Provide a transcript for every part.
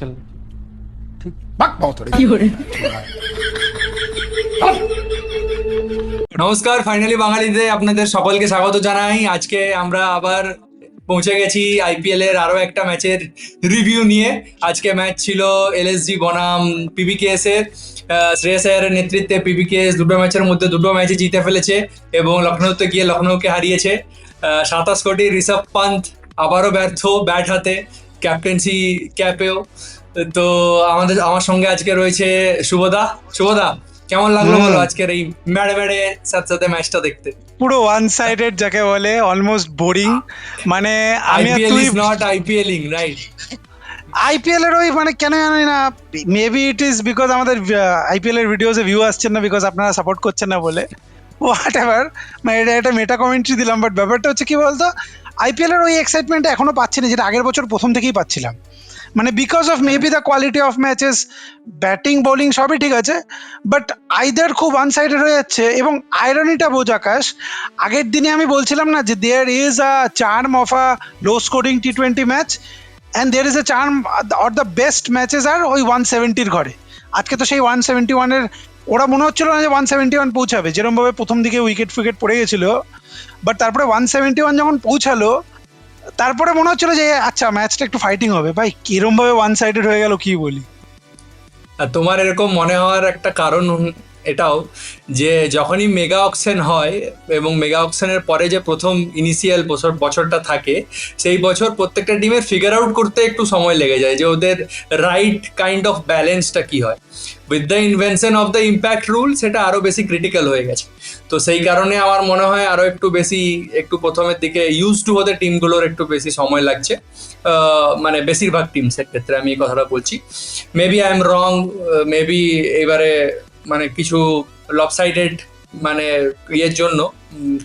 चल ठीक भाग बहुत थोड़ी নমস্কার ফাইনালি বাঙালিতে আপনাদের সকলকে স্বাগত জানাই আজকে আমরা আবার পৌঁছে গেছি আইপিএল এর আরো একটা ম্যাচের রিভিউ নিয়ে আজকে ম্যাচ ছিল এলএসজি বনাম পিবিকেএস এর আহ, শ্রেয়াস আয়ারের নেতৃত্বে পিবিকেএস দুটো ম্যাচের মধ্যে দুটো ম্যাচে জিতে ফেলেছে এবং লখনৌতে গিয়ে লখনৌকে হারিয়েছে আহ, সাতাশ কোটি ঋষভ পান্ত আবারও ব্যর্থ ব্যাট হাতে ক্যাপ্টেন্সি ক্যাপেও। তো আমাদের আমার সঙ্গে আজকে রয়েছে শুভদা শুভদা কেমন লাগল। বলো আজকের এই ম্যাড়ে ম্যাড়ে সাথে সাথে ম্যাচটা দেখতে? পুরো ওয়ান সাইডেড যাকে বলে অলমোস্ট বোরিং মানে আমি IPL is not IPLing right IPL এর ওই মানে কেন জানি না মেবি ইট ইজ বিকজ আমাদের আইপিএল এর ভিডিওসে ভিউ আসছেন না বিকজ আপনারা সাপোর্ট করছেন না বলে। হোয়াট এভার মানে এটা একটা মেটা কমেন্ট্রি দিলাম বাট ব্যাপারটা হচ্ছে কি বলতো আইপিএল এর ওই এক্সাইটমেন্ট এখনও পাচ্ছি না, যেটা আগের বছর প্রথম থেকেই পাচ্ছিলাম। মানে because of maybe the quality of matches batting bowling সবই ঠিক আছে বাট আইদার খুব ওয়ান সাইডেড হয়ে যাচ্ছে এবং আয়রনিটা বোঝ আকাশ, আগের দিনে আমি বলছিলাম না যে there is a charm of a low scoring T twenty match and there is a charm or the best matches আর ওই ওয়ান সেভেন্টির ঘরে। আজকে তো সেই ওয়ান সেভেন্টি ওয়ানের ওরা মনে হচ্ছিল না যে ওয়ান সেভেন্টি ওয়ান পৌঁছাবে। যেরমভাবে প্রথম দিকে উইকেট ফুইকেট পড়ে গেছিল বাট তারপরে ওয়ান সেভেন্টি ওয়ান যখন পৌঁছালো, তারপরে মনে হচ্ছিল যে আচ্ছা ম্যাচটা একটু ফাইটিং হবে। ভাই, কিরমভাবে ওয়ান সাইডেড হয়ে গেল কি বলি? তোমার এরকম মনে হওয়ার একটা কারণ এটাও যে যখনই মেগা অকশন হয় এবং মেগা অকশনের পরে যে প্রথম ইনিশিয়াল বছর, বছরটা থাকে, সেই বছর প্রত্যেকটা টিমের ফিগার আউট করতে একটু সময় লেগে যায় যে ওদের রাইট কাইন্ড অফ ব্যালেন্সটা কি হয়। With the invention of the impact rule সেটা আরও বেশি ক্রিটিক্যাল হয়ে গেছে। তো সেই কারণে আমার মনে হয় আরও একটু বেশি, একটু প্রথমের দিকে ইউজ টু হতে টিমগুলোর একটু বেশি সময় লাগছে। মানে বেশিরভাগ টিমসের ক্ষেত্রে আমি এই কথাটা বলছি। Maybe I am wrong maybe এবারে মানে কিছু লপসাইডেড মানে ইয়ের জন্য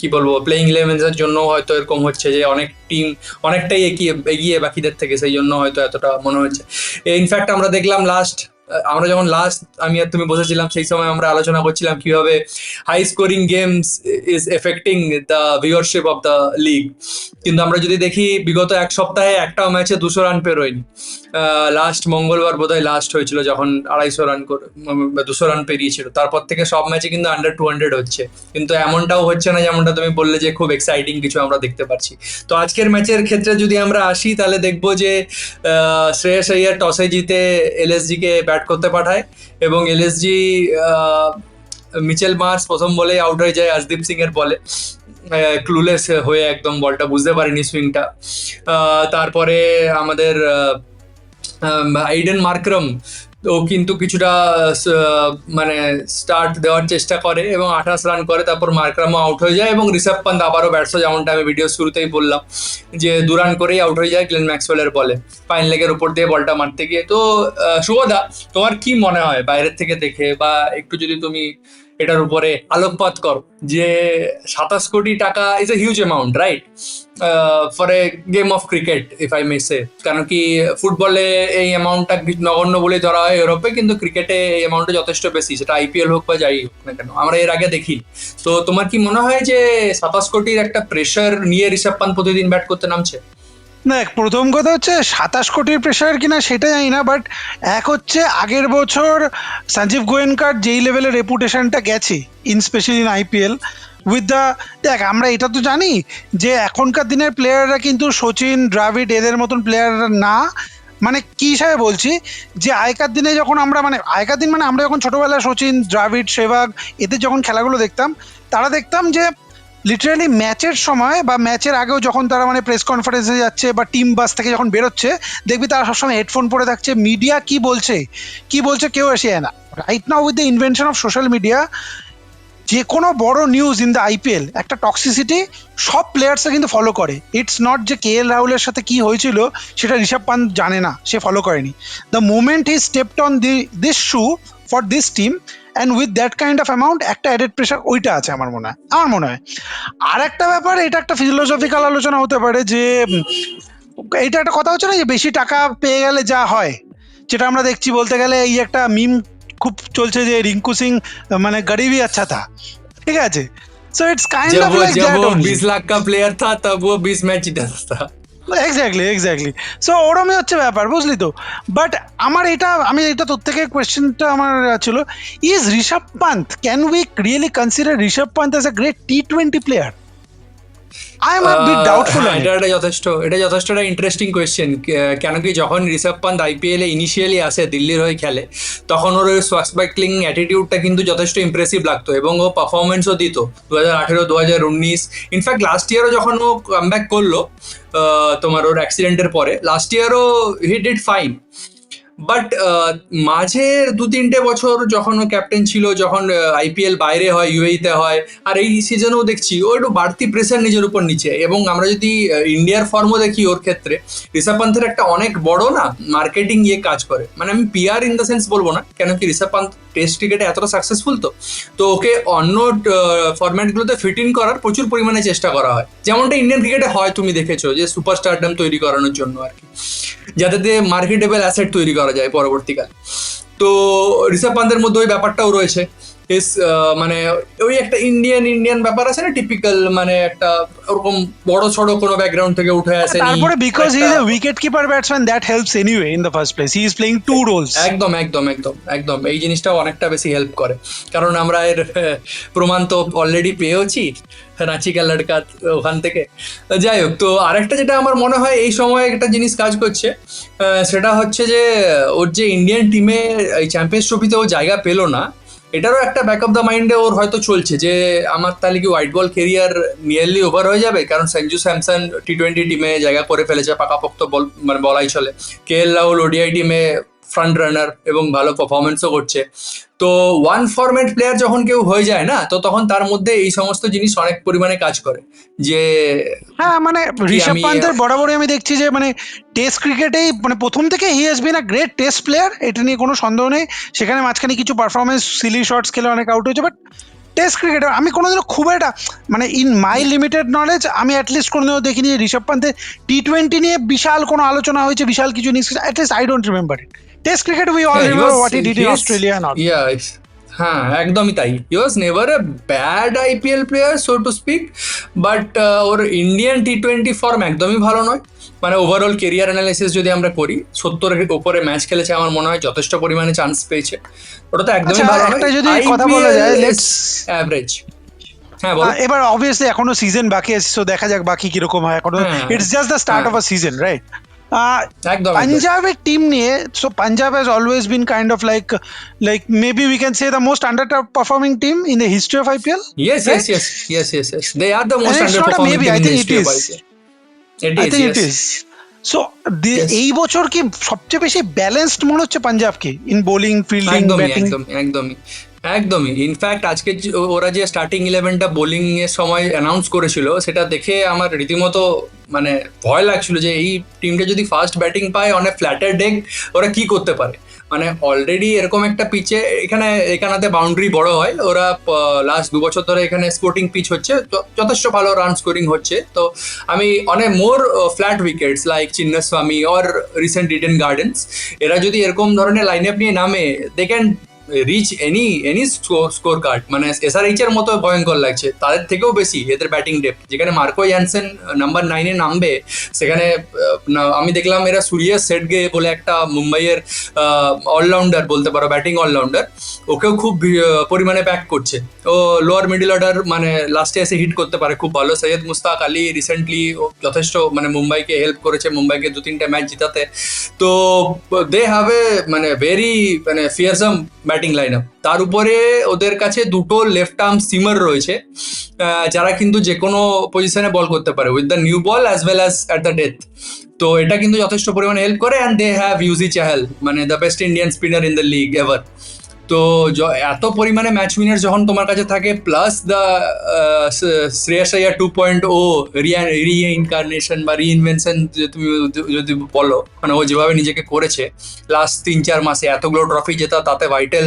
কি বলব প্লেইং ইলেভেন্সের জন্য হয়তো এরকম হচ্ছে যে অনেক টিম অনেকটাই এগিয়ে এগিয়ে বাকিদের থেকে, সেই জন্য হয়তো এতটা মনে হচ্ছে। ইনফ্যাক্ট আমরা দেখলাম লাস্ট আমরা যখন লাস্ট আমি আর তুমি বসেছিলাম, সেই সময় আমরা আলোচনা করছিলাম কীভাবে high scoring games is affecting the viewership of the league কিন্তু আমরা যদি দেখি, বিগত এক সপ্তাহে একটাও ম্যাচে দুশো রান পেরোয়নি। লাস্ট মঙ্গলবার বোধহয় লাস্ট হয়েছিল যখন আড়াইশো রান দুশো রান পেরিয়েছিল। তারপর থেকে সব ম্যাচে কিন্তু আন্ডার টু হান্ড্রেড হচ্ছে। কিন্তু এমনটাও হচ্ছে না যেমনটা তুমি বললে যে খুব এক্সাইটিং কিছু আমরা দেখতে পাচ্ছি। তো আজকের ম্যাচের ক্ষেত্রে যদি আমরা আসি, তাহলে দেখব যে শ্রেয়স আইয়ার টসে জিতে এলএসজি কে ব্যাট করতে পাঠায় এবং এলএসজি মিচেল মার্স প্রথম বলে আউট হয়ে যায় আজদীপ সিং এর বলে। ক্লুলেস হয়ে একদম বলটা বুঝতে পারেনি সুইংটা তারপরে আমাদের আইডেন মার্ক্রম ও কিন্তু কিছুটা মানে স্টার্ট দেওয়ার চেষ্টা করে এবং আঠাশ রান করে, তারপর মার্ক্রামও আউট হয়ে যায় এবং ঋষভ পান্ত আবারও ব্যাটসও যেমনটা আমি ভিডিও শুরুতেই বললাম, যে দু রান করেই আউট হয়ে যায় গ্লেন ম্যাক্সওয়েলের বলে ফাইন লেগের উপর দিয়ে বলটা মারতে গিয়ে। তো শুভদা তোমার কি মনে হয় বাইরের থেকে দেখে? বা একটু যদি তুমি এটার উপরে আলোকপাত করো যে সাতাশ কোটি টাকা is a huge amount right for a game of cricket if I may say কারণ কি ফুটবলে এই অ্যামাউন্টটা নগণ্য বলে ধরা হয় ইউরোপে কিন্তু ক্রিকেটে এই অ্যামাউন্টটা যথেষ্ট বেশি, সেটা আইপিএল হোক বা যাই হোক না কেন। আমরা এর আগে দেখি। তো তোমার কি মনে হয় যে সাতাশ কোটির একটা প্রেশার নিয়ে ঋষভ পান্ত প্রতিদিন ব্যাট করতে নামছে? দেখ প্রথম কথা হচ্ছে সাতাশ কোটির প্রেশার কিনা সেটা জানি না বাট এক হচ্ছে আগের বছর সঞ্জীব গোয়েনকার যেই লেভেলের রেপুটেশনটা গেছে in specially in IPL with the দেখ, আমরা এটা তো জানি যে এখনকার দিনের প্লেয়াররা কিন্তু সচিন, দ্রাবিড, এদের মতন প্লেয়ার না। মানে কি হিসাবে বলছি যে আগেকার দিনে যখন আমরা মানে আগেকার দিন মানে আমরা যখন ছোটোবেলায় সচিন, দ্রাবিড সেবাগ এদের যখন খেলাগুলো দেখতাম, তারা দেখতাম যে লিটারালি ম্যাচের সময় বা ম্যাচের আগেও যখন তারা মানে প্রেস কনফারেন্সে যাচ্ছে বা টিম বাস থেকে যখন বেরোচ্ছে, দেখবি তারা সবসময় হেডফোন পরে থাকছে। মিডিয়া কি বলছে? কি বলছে কেউ এসে যায় না। Right now with the invention of social media যে কোনো বড় নিউজ ইন দ্য আইপিএল একটা টক্সিসিটি সব প্লেয়ার্সরা কিন্তু ফলো করে। ইটস নট যে কে এল রাহুলের সাথে কি হয়েছিল, সেটা ঋষভ পান্ত জানে না, সে ফলো করেনি। The moment he stepped on the this shoe for this team and with that kind of amount একটা অ্যাডেড প্রেশার ওইটা আছে আমার মনে হয় আমার মনে হয় আর একটা ব্যাপার এটা একটা ফিলোসফিক্যাল আলোচনা হতে পারে যে উম, এইটা একটা কথা হচ্ছে না যে বেশি টাকা পেয়ে গেলে যা হয় যেটা আমরা দেখছি বলতে গেলে এই একটা মিম খুব চলছে যে রিঙ্কু সিং মানে গরিবই আচ্ছা থা ঠিক আছে সো ইটস কাইন্ড जब অফ वो লাইক जब দ্যাট वो बीस लाख का प्लेयर था तब वो बीस मैच जीता था এক্স্যাক্টলি এক্স্যাক্টলি সো ওরমই হচ্ছে ব্যাপার, বুঝলি তো? বাট আমার এটা, আমি এটা তোর থেকে কোয়েশ্চেনটা আমার ছিল is Rishabh Pant can we really consider Rishabh Pant as a great T twenty player I am a bit doubtful এটা যথেষ্ট এটা যথেষ্ট একটা ইন্টারেস্টিং কোয়েশ্চেন কেন কি যখন ঋষভ পান্ত আইপিএল এ ইনিশিয়ালি আসে দিল্লির হয়ে খেলে তখন ওর ওই সোয়াক্সবাইক্লিং অ্যাটিটিউডটা কিন্তু যথেষ্ট ইমপ্রেসিভ লাগতো এবং ও পারফরমেন্সও দিত দু হাজার আঠেরো দু হাজার উনিশ ইনফ্যাক্ট লাস্ট ইয়ারও যখন ও কামব্যাক করল তোমার ওর অ্যাক্সিডেন্টের পরে লাস্ট ইয়ারও হি ডিড ফাইন বাট মাঝে দু তিনটে বছর যখন ও ক্যাপ্টেন ছিল, যখন আইপিএল বাইরে হয় ইউএইতে হয়, আর এই সিজনেও দেখছি, ও একটু বাড়তি প্রেশার নিজের উপর নিচে এবং আমরা যদি ইন্ডিয়ার ফর্মও দেখি ওর ক্ষেত্রে, ঋষভ পান্থের একটা অনেক বড় না মার্কেটিং ইয়ে কাজ করে। মানে আমি পিয়ার ইন দ্য সেন্স বলব না, কেন কি ঋষভ পান্ত টেস্ট ক্রিকেটে এতটা সাকসেসফুল তো? তো ওকে অন্য ফরম্যাটগুলোতে ফিট ইন করার প্রচুর পরিমাণে চেষ্টা করা হয়। যেমনটা ইন্ডিয়ান ক্রিকেটে হয়, তুমি দেখেছ, যে সুপার সুপারস্টারডাম তৈরি করানোর জন্য আর কি। যাতে দিয়ে মার্কেটেবল অ্যাসেট তৈরি করা যায় পরবর্তীকালে। তো ঋষভ পান্তের মধ্যে ওই ব্যাপারটাও রয়েছে। মানে ওই একটা ইন্ডিয়ান ইন্ডিয়ান ব্যাপার আছে না টিপিক্যাল মানে একটা ওরকম বড় ছোট কোনো ব্যাকগ্রাউন্ড থেকে উঠে আসে তারপরে because he is a wicket keeper batsman that helps anyway in the first place he is playing two roles একদম একদম একদম একদম। এই জিনিসটাও অনেকটা বেশি হেল্প করে। কারণ আমরা এর প্রমাণ তো অলরেডি পেয়েওছি রাঁচি কা লড়কা ওখান থেকে। যাই হোক তো আরেকটা যেটা আমার মনে হয় এই সময় একটা জিনিস কাজ করছে সেটা হচ্ছে যে ওর যে ইন্ডিয়ান টিমে এই চ্যাম্পিয়ন্স ট্রফিতে ও জায়গা পেল না এটারও একটা ব্যাক অফ দ্য মাইন্ডে ওর হয়তো চলছে যে, আমার তাহলে কি white ball career nearly over হয়ে যাবে? কারণ সঞ্জু স্যামসন টি টোয়েন্টি টিমে জায়গা করে ফেলেছে, পাকাপোক্ত বল মানে বলাই চলে। কে এল রাহুল ওডিআই টিমে ফ্রন্ট রানার এবং ভালো পারফরমেন্সও করছে। তো ওয়ান ফরম্যাট প্লেয়ার যখন কেউ হয়ে যায় না তো তখন তার মধ্যে এই সমস্ত জিনিস অনেক পরিমাণে কাজ করে। যে হ্যাঁ মানে ঋষভ পান্তের বরাবরই আমি দেখছি যে মানে টেস্ট ক্রিকেটেই মানে প্রথম থেকে he has been a great test player এটা নিয়ে কোনো সন্দেহ নেই। সেখানে মাঝখানে কিছু পারফরমেন্স সিলি শর্টস খেলে অনেক আউট হয়েছে বাট টেস্ট ক্রিকেটার আমি কোনোদিনও খুব একটা মানে ইন মাই লিমিটেড নলেজ আমি অ্যাটলিস্ট কোনোদিনও দেখিনি ঋষভ পান্তের টি টোয়েন্টি নিয়ে বিশাল কোনো আলোচনা হয়েছে বিশাল কিছু news at least I don't remember it test cricket we all remember what he did in Australia Yeah, it's- হ্যাঁ একদমই তাই he was never a bad IPL player so to speak but or Indian T twenty form একদমই ভালো নয় মানে overall career analysis যদি আমরা করি সত্তরের উপরে ম্যাচ খেলেছে আমার মনে হয় যথেষ্ট পরিমাণে চান্স পেয়েছে ওটা তো একদমই ভালো একটা যদি কথা বলা যায়, let's- অ্যাভারেজ হ্যাঁ এবার অবভিয়াসলি এখনও সিজন বাকি আছে সো দেখা যাক বাকি কীরকম হয়। এখনও। It's just the start of. A season right একদম একদম। পাঞ্জাবের টিম নিয়ে so Punjab has always been kind of like like maybe we can say the most underperforming team in the history of IPL Yes, yes, yes, yes, yes, yes. They are the most And it's not a underperforming maybe, team I think it is. It is, think it yes. Is so এই বছর কি সবচেয়ে বেশি balanced মনে হচ্ছে পাঞ্জাবকে in bowling fielding batting একদমই একদমই একদমই ইনফ্যাক্ট আজকে ওরা যে স্টার্টিং ইলেভেনটা বোলিং এর সময় অ্যানাউন্স করেছিল সেটা দেখে আমার রীতিমতো মানে ভয় লাগছিল যে এই টিমটা যদি ফার্স্ট ব্যাটিং পায় অনেক ফ্ল্যাটার ডেক ওরা কি করতে পারে? মানে অলরেডি এরকম একটা পিচে এখানে এখানেতে বাউন্ডারি বড় হয়। ওরা লাস্ট দু বছর ধরে এখানে স্পোর্টিং পিচ হচ্ছে। যথেষ্ট ভালো রান স্কোরিং হচ্ছে। তো আমি অনেক more flat wickets like Chinnaswamy or recent Eden Gardens এরা যদি এরকম ধরনের লাইন আপ নিয়ে নামে they can reach any any score card মানে এসআরএইচ এর মতো ভয়ঙ্কর লাগছে। তাদের থেকেও বেশি, এদের ব্যাটিং ডেপ যেখানে মার্কো ইয়ানসেন নাম্বার নাইনে নামবে, সেখানে আমি দেখলাম এরা সুরিয়া সেটগে বলে একটা মুম্বাইয়ের অলরাউন্ডার বলতে পারো ব্যাটিং অলরাউন্ডার ওকেও খুব বি- পরিমাণে ব্যাক করছে। ও লোয়ার মিডল অর্ডার মানে লাস্টে এসে হিট করতে পারে, খুব ভালো। সৈয়দ মুস্তাক আলী রিসেন্টলি যথেষ্ট মানে মুম্বাইকে হেল্প করেছে, মুম্বাইকে দু তিনটা ম্যাচ জিতাতে। তো দে হ্যাভ এ মানে ভেরি মানে ফিয়ারসাম ব্যাটিং লাইন আপ তার উপরে ওদের কাছে দুটো লেফট আর্ম সিমার রয়েছে যারা কিন্তু যে কোনো পজিশনে বল করতে পারে with the new ball as well as at the death তো এটা কিন্তু যথেষ্ট পরিমাণে হেল্প করে and they have Yuzi Chahal মানে the best Indian spinner in the league ever তো এত পরিমাণে ম্যাচ উইনার যখন তোমার কাছে থাকে plus the Shreyas Iyer two point O reincarnation বা রিইনভেনশন তুমি যদি- যদি বলো মানে ও যেভাবে নিজেকে করেছে লাস্ট তিন চার মাসে এতগুলো ট্রফি জেতা, তাতে ভাইটাল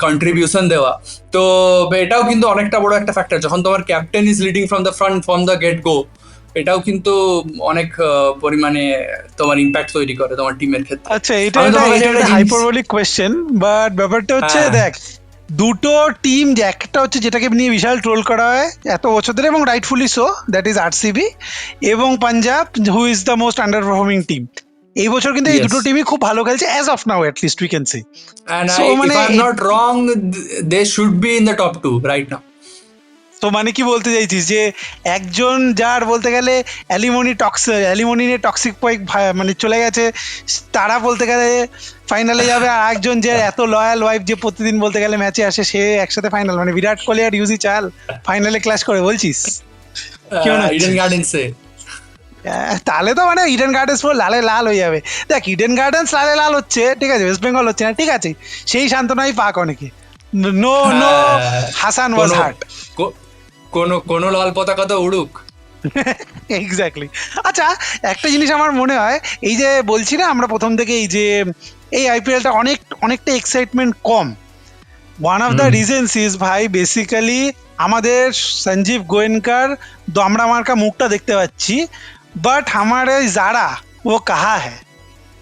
কন্ট্রিবিউশন দেওয়া। তো এটাও কিন্তু অনেকটা বড় একটা ফ্যাক্টর যখন তোমার captain is leading from the front from the get go এটাও কিন্তু অনেক পরিমাণে তোমার ইম্প্যাক্ট তৈরি করে তোমার টিমের ক্ষেত্রে আচ্ছা এটা একটা হাইপারবোলিক কোয়েশ্চেন বাট ব্যাপারটা হচ্ছে হ্যাঁ। দেখ দুটো টিম যে একটা হচ্ছে যেটাকে নিয়ে বিশাল ট্রোল করা হয় এত বছর ধরে এবং rightfully so that is RCB এবং Punjab who is the most under performing team এই বছর কিন্তু এই দুটো টিমই খুব ভালো খেলছে as of now at least we can say I, মানে I'm it- not wrong, th- they should be in the top two right now. তো মানে কি বলতে চাইছিস যে একজন যার বলতে গেলে অ্যালিমনি টক্স অ্যালিমনি নিয়ে টক্সিক পয়েক মানে চলে গেছে তারা বলতে গেলে ফাইনালে যাবে আর একজন যে এত লয়াল ওয়াইফ যে প্রতিদিন বলতে গেলে ম্যাচে আসে সে একসাথে ফাইনাল মানে বিরাট কোহলি আর ইউজি চাল ফাইনালে ক্লাস করে বলছিস? এ। আহ, তাহলে তো মানে ইডেন গার্ডেন্স পুরো লালে লাল হয়ে যাবে। দেখ ইডেন গার্ডেন্স লালে লাল হচ্ছে ঠিক আছে ওয়েস্ট বেঙ্গল হচ্ছে না ঠিক আছে সেই সান্ত্বনাই পাক অনেকে। No no Hasan was hurt কোনো কোনো লাল পতাকা তো উড়ুক এক্স্যাক্টলি আচ্ছা একটা জিনিস আমার মনে হয় এই যে বলছি না আমরা প্রথম থেকে এই যে এই আইপিএলটা অনেক অনেকটা excitement com one of the hmm. Reasons is ভাই বেসিক্যালি আমাদের সঞ্জীব গোয়েনকার দমড়া মার্কা মুখটা দেখতে পাচ্ছি বাট আমার এই জারা ও কাহা হ্যাঁ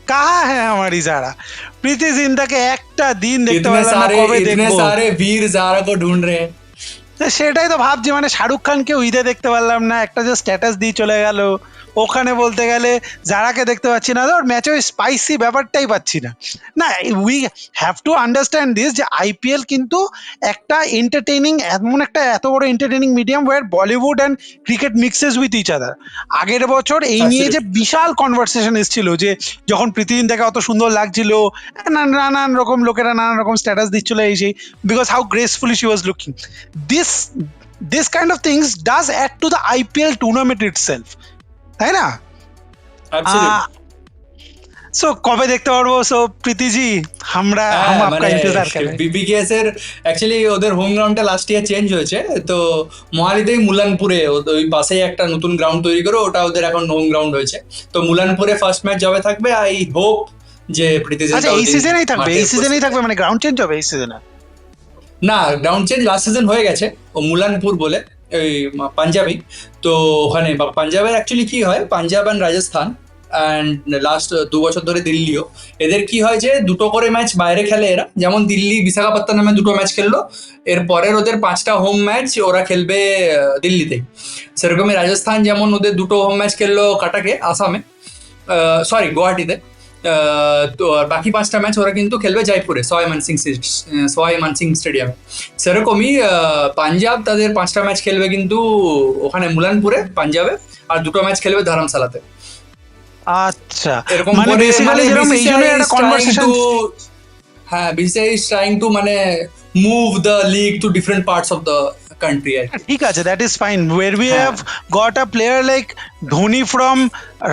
কাহা হ্যাঁ আমার এই জারা প্রীতি জিন্দাকে একটা দিন দেখতে इतने পারলাম না सारे কবে इतने দেখবো सारे वीर जारा को ढूंढ रहे हैं তো সেটাই তো ভাবছি মানে শাহরুখ খানকে ঈদে দেখতে পারলাম না, একটা যে স্ট্যাটাস দিয়ে চলে গেল। ওখানে বলতে গেলে যারাকে দেখতে পাচ্ছি না ওর ম্যাচে ওই স্পাইসি ব্যাপারটাই পাচ্ছি না। না we have to understand this যে আইপিএল কিন্তু একটা এন্টারটেইনিং এমন একটা এত বড় entertaining medium where Bollywood and cricket mixes with each other আগের বছর এই নিয়ে যে বিশাল কনভারসেশন এসেছিল যে যখন প্রীতিদিন তাকে অত সুন্দর লাগছিল নানান নানান রকম লোকেরা নানান রকম স্ট্যাটাস দিচ্ছিল এই সেই because how gracefully she was looking this this kind of things does add to the IPL tournament itself তাই না? সো কবে দেখতে পারব? সো প্রীতিজি আমরা হাম হ্যাঁ, আপকা ইন্তজার করেন বিবিকেএস এর অ্যাকচুয়ালি ওদের হোম গ্রাউন্ডটা লাস্ট ইয়ার চেঞ্জ হয়েছে। তো মহালিতেই মুলানপুরে ওই পাশেই একটা নতুন গ্রাউন্ড তৈরি করে ওটা ওদের এখন হোম গ্রাউন্ড হয়েছে। তো মুলানপুরে ফার্স্ট ম্যাচ যবে থাকবে আই হোপ যে প্রীতি আচ্ছা এই সিজনেই থাকবে এই সিজনেই থাকবে মানে গ্রাউন্ড চেঞ্জ হবে এই সিজনে না গ্রাউন্ড চেঞ্জ লাস্ট সিজন হয়ে গেছে ও মুলানপুর বলে। মা- পাঞ্জাবি। তো ওখানে পাঞ্জাবের অ্যাকচুয়ালি কি হয়, Punjab and Rajasthan and last দু বছর ধরে দিল্লিও, এদের কি হয় যে, দুটো করে ম্যাচ বাইরে খেলে এরা। যেমন দিল্লি বিশাখাপত্তনমে দুটো ম্যাচ খেললো, এরপরের ওদের পাঁচটা হোম ম্যাচ ওরা খেলবে দিল্লিতে। সেরকমই রাজস্থান যেমন ওদের দুটো হোম ম্যাচ খেললো কাটাকে, আসামে সরি গুয়াহাটিতে। তো আর বাকি পাঁচটা ম্যাচ ওরা কিন্তু খেলবে জয়পুরে সয় মানসিং সয় মানসিং স্টেডিয়ামে সেরকমই পাঞ্জাব তাদের পাঁচটা ম্যাচ খেলবে কিন্তু ওখানে মুলানপুরে পাঞ্জাবে আর দুটো ম্যাচ খেলবে ধরমশালাতে। আচ্ছা এরকম মানে করে কনভারসেশন হ্যাঁ বিসিআই ইজ ট্রাইং টু মানে move the league to different parts of the কি। ঠিক আছে that is fine where we হ্যাঁ। Have got a player like Dhoni from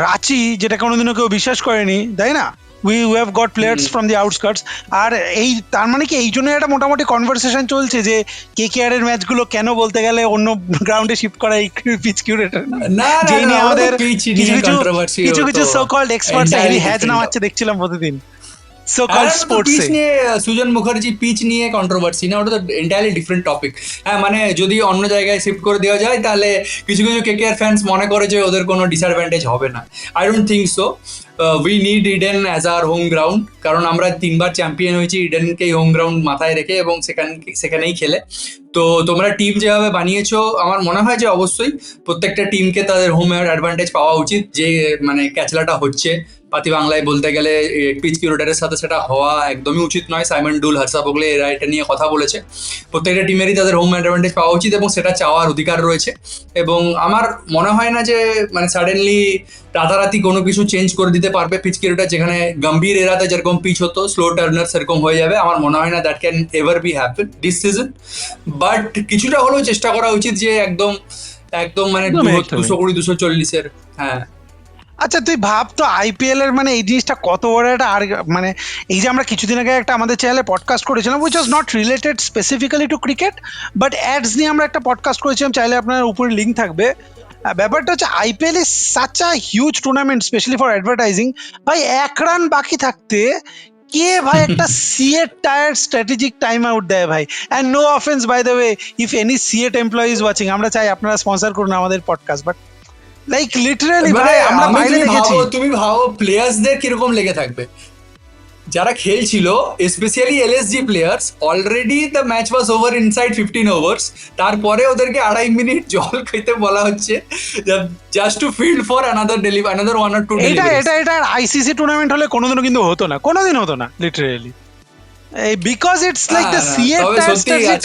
Ranchi যেটা কোনোদিনও কেউ বিশ্বাস করেনি তাই না we have got players from the outskirts আর এই তার মানে কি এই জন্য একটা মোটামুটি কনভারসেশন চলছে যে কে কে আর এর ম্যাচগুলো কেন বলতে গেলে অন্য গ্রাউন্ডে শিফট করা এই পিচ কিউরেটর না, নিয়ে আমাদের কিছু কিছু। সো কল্ড এক্সপার্টস হেভি হ্যাজ নামাচ্ছে দেখছিলাম প্রতিদিন সো কল্ড স্পোর্টস নিয়ে সুজন মুখার্জি পিচ নিয়ে কন্ট্রোভার্সি না ওটা তো এন্টায়ারলি ডিফারেন্ট টপিক হ্যাঁ মানে যদি অন্য জায়গায় শিফট করে দেওয়া যায় তাহলে কিছু কিছু কেকেআর ফ্যান্স মনে করে যে ওদের কোনো ডিসঅ্যাডভান্টেজ হবে না। I don't think so we need Eden as our home ground কারণ আমরা তিনবার চ্যাম্পিয়ন হয়েছি ইডেনকেই হোম গ্রাউন্ড মাথায় রেখে এবং সেখান সেখানেই খেলে। তো তোমরা টিম যেভাবে বানিয়েছো আমার মনে হয় যে অবশ্যই প্রত্যেকটা টিমকে তাদের হোম অ্যাডভান্টেজ পাওয়া উচিত যে মানে ক্যাচলাটা হচ্ছে। পাতি বাংলায় বলতে গেলে পিচ কিউরেটারের সাথে সেটা হওয়া একদমই উচিত নয়। সাইমন ডুল হর্ষা বগলে এরা এটা নিয়ে কথা বলেছে। প্রত্যেকটা টিমেরই তাদের হোম অ্যাডভান্টেজ পাওয়া উচিত এবং সেটা চাওয়ার অধিকার রয়েছে। এবং আমার মনে হয় না যে মানে সাডেনলি রাতারাতি কোনো কিছু চেঞ্জ করে দিতে পারবে পিচ কিউরেটার যেখানে গম্ভীর এরাতে যেরকম পিচ হতো স্লো টার্নার সেরকম হয়ে যাবে। আমার মনে হয় না that can ever be happen this season but কিছুটা হলেও চেষ্টা করা উচিত যে একদম একদম মানে। দুশো কুড়ি দুশো চল্লিশের হ্যাঁ। আচ্ছা তুই ভাব তো আইপিএল এর মানে এই জিনিসটা কত বড় একটা আর মানে এই যে আমরা কিছুদিন আগে একটা আমাদের চ্যানেলে পডকাস্ট করেছিলাম which was not related specifically to cricket but ads নিয়ে আমরা একটা পডকাস্ট করেছিলাম চাইলে আপনার উপরে লিঙ্ক থাকবে। ব্যাপারটা হচ্ছে IPL is such a huge tournament specially for advertising ভাই এক রান বাকি থাকতে কে ভাই একটা CEAT tyre strategic time out দেয় ভাই? And no offence by the way if any CEAT employees watching আমরা চাই আপনারা স্পন্সর করুন আমাদের পডকাস্ট বাট লাইক লিটারালি মানে ভাই আমরা বাইরে দেখেছি। তুমি ভাবো প্লেয়ার্সদের কীরকম লেগে থাকবে? যারা খেলছিল specially LSG players already the match was over inside fifteen overs তারপরে ওদেরকে আড়াই মিনিট জল খেতে বলা হচ্ছে just to field for another deliver another one R two এটা এটা এটা আইসিসি টুর্নামেন্ট হলে কোনোদিনও কিন্তু হতো না কোনোদিন হতো না literally because it's like the CEAT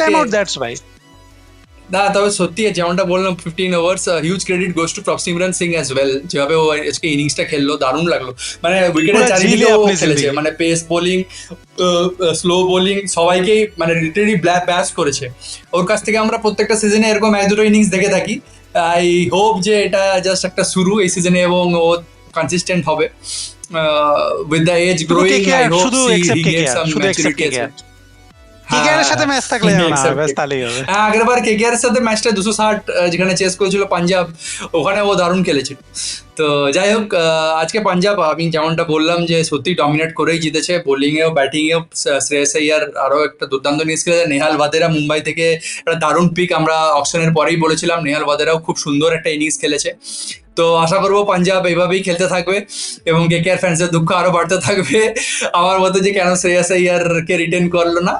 time out that's ভাই না তবে সত্যি যেমনটা বললাম fifteen overs huge credit goes to Prabhsimran Singh as well যেভাবে ও আজকে ইনিংসটা খেললো দারুণ লাগল। মানে উইকেটের চারিদিকে ও খেলেছে মানে পেস বোলিং স্লো বোলিং সবাইকেই মানে লিটারি ব্ল্যাক ব্যাস করেছে। ওর কাছ থেকে আমরা প্রত্যেকটা সিজনে এরকম এক দুটো ইনিংস দেখে থাকি। আই হোপ যে এটা জাস্ট একটা শুরু এই সিজনে এবং ও কনসিস্টেন্ট হবে। With the age growing I hope he accept some maturity KKR KKR সাথে ম্যাচ থাকলে হ্যাঁ, না ব্যাস it. তাহলেই হবে। হ্যাঁ আগের বার কেকেআর সাথে ম্যাচটা দুশো ষাট যেখানে চেস করেছিল পাঞ্জাব ওখানে ও দারুণ খেলেছিল। তো যাই হোক আজকে পাঞ্জাব আমি যেমনটা বললাম যে সত্যি ডমিনেট করেই জিতেছে বোলিংয়েও ব্যাটিংয়েও শ্রেয়স আইয়ার আরও একটা দুর্দান্ত ইনিংস খেলেছে নেহাল ভাদেরা মুম্বাই থেকে একটা দারুণ পিক আমরা অপশনের পরেই বলেছিলাম নেহাল ভাদেরাও খুব সুন্দর একটা ইনিংস খেলেছে। তো আশা করব পাঞ্জাব এইভাবেই খেলতে থাকবে এবং কে কে আর ফ্যান্সের দুঃখ আরও বাড়তে থাকবে। আমার মতে যে কেন শ্রেয়াস আইয়ারকে রিটেন করল না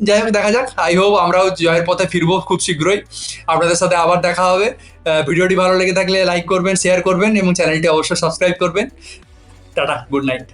যাই হোক, দেখা যাক। আই হোপ আমরাও জয়ের পথে ফিরবো খুব শীঘ্রই। আপনাদের সাথে আবার দেখা হবে। ভিডিওটি ভালো লেগে থাকলে লাইক করবেন শেয়ার করবেন এবং চ্যানেলটি অবশ্যই সাবস্ক্রাইব করবেন। Tata good night